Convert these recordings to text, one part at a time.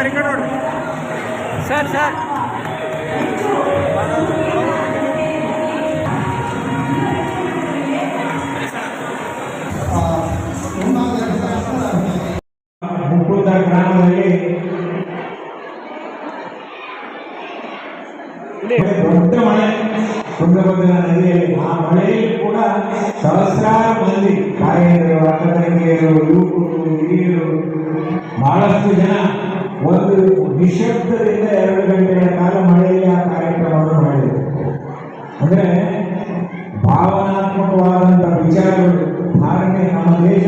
Sir sir ಮುಕ್ಕುದ ಗ್ರಾಮದಲ್ಲಿ ದೊಡ್ಡ ಮಳೆ ತುಂಗಭದ್ರಾ ನದಿಯಲ್ಲಿ ಆ ಮಳೆಯಲ್ಲಿ ಕೂಡ ಸಹಸ್ರಾರು ಮಂದಿ ತಾಯಂದಿರು ನಿಶಬ್ದದಿಂದ ಎರಡು ಗಂಟೆಗಳ ಕಾಲ ಮಳೆಯಲ್ಲಿ ಆ ಕಾರ್ಯಕ್ರಮವನ್ನು ಮಾಡಿದೆ ಅಂದ್ರೆ ಭಾವನಾತ್ಮಕವಾದಂಥ ವಿಚಾರಗಳು, ಧಾರ್ಮಿಕ, ನಮ್ಮ ದೇಶ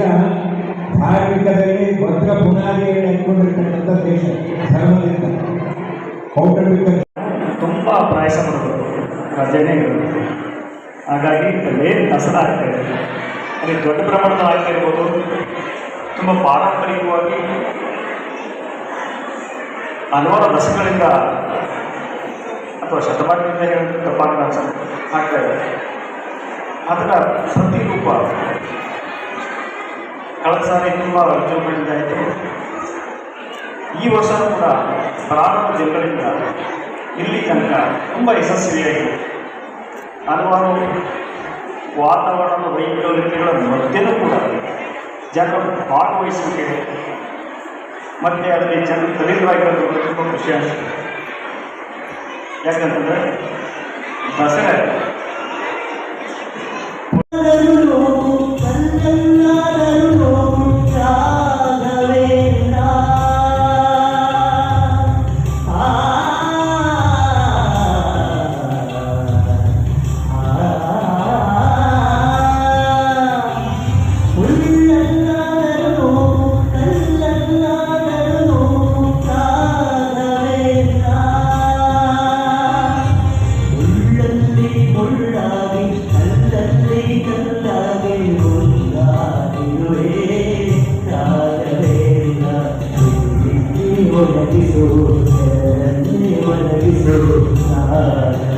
ಧಾರ್ಮಿಕದಲ್ಲಿ ಭದ್ರ ಬುನಾದಿಯನ್ನು ಇಟ್ಕೊಂಡಿರ್ತಕ್ಕಂಥ ದೇಶ, ಧರ್ಮದಿಂದ. ಕೌಟುಂಬಿಕ ತುಂಬ ಪ್ರಯಾಸ ಮಾಡಬೇಕು. ರಜನೆಗಳು ಹಾಗಾಗಿ ಏನು ದಸರಾ ಆಗ್ತಾ ಇದೆ ಅಲ್ಲಿ ದೊಡ್ಡ ಪ್ರಮಾಣದ ಆಗ್ತಾ ತುಂಬ ಪಾರಂಪರಿಕವಾಗಿ ಹಲವಾರು ದಶಕಗಳಿಂದ ಅಥವಾ ಶತಮಾನದಿಂದ ಹೇಳೋದು ತಪ್ಪಾಗ ಆಗ್ತಾ ಇದೆ. ಅದರ ಪ್ರತಿರೂಪ ಕಳೆದ ಸಾರಿ ತುಂಬ ವಿಜೃಂಭಣೆಯಿಂದ ಆಯಿತು. ಈ ವರ್ಷ ಕೂಡ ಪ್ರಾರಂಭ ಜನಗಳಿಂದ ಇಲ್ಲಿ ತನಕ ತುಂಬ ಯಶಸ್ವಿಯಾಗಿದೆ. ಹಲವಾರು ವಾತಾವರಣದ ವೈಪರೀತ್ಯಗಳ ಮಧ್ಯೆಯೂ ಕೂಡ ಜನರು ಭಾಗವಹಿಸುವಿಕೆ ಮತ್ತು ಅದರಲ್ಲಿ ಜನರು ದಲಿತರಾಗಿರೋದು ತುಂಬ ಖುಷಿ ಅನಿಸುತ್ತೆ. ಯಾಕಂತಂದರೆ ದಸರಾ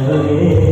ಇಲ್ಲಿ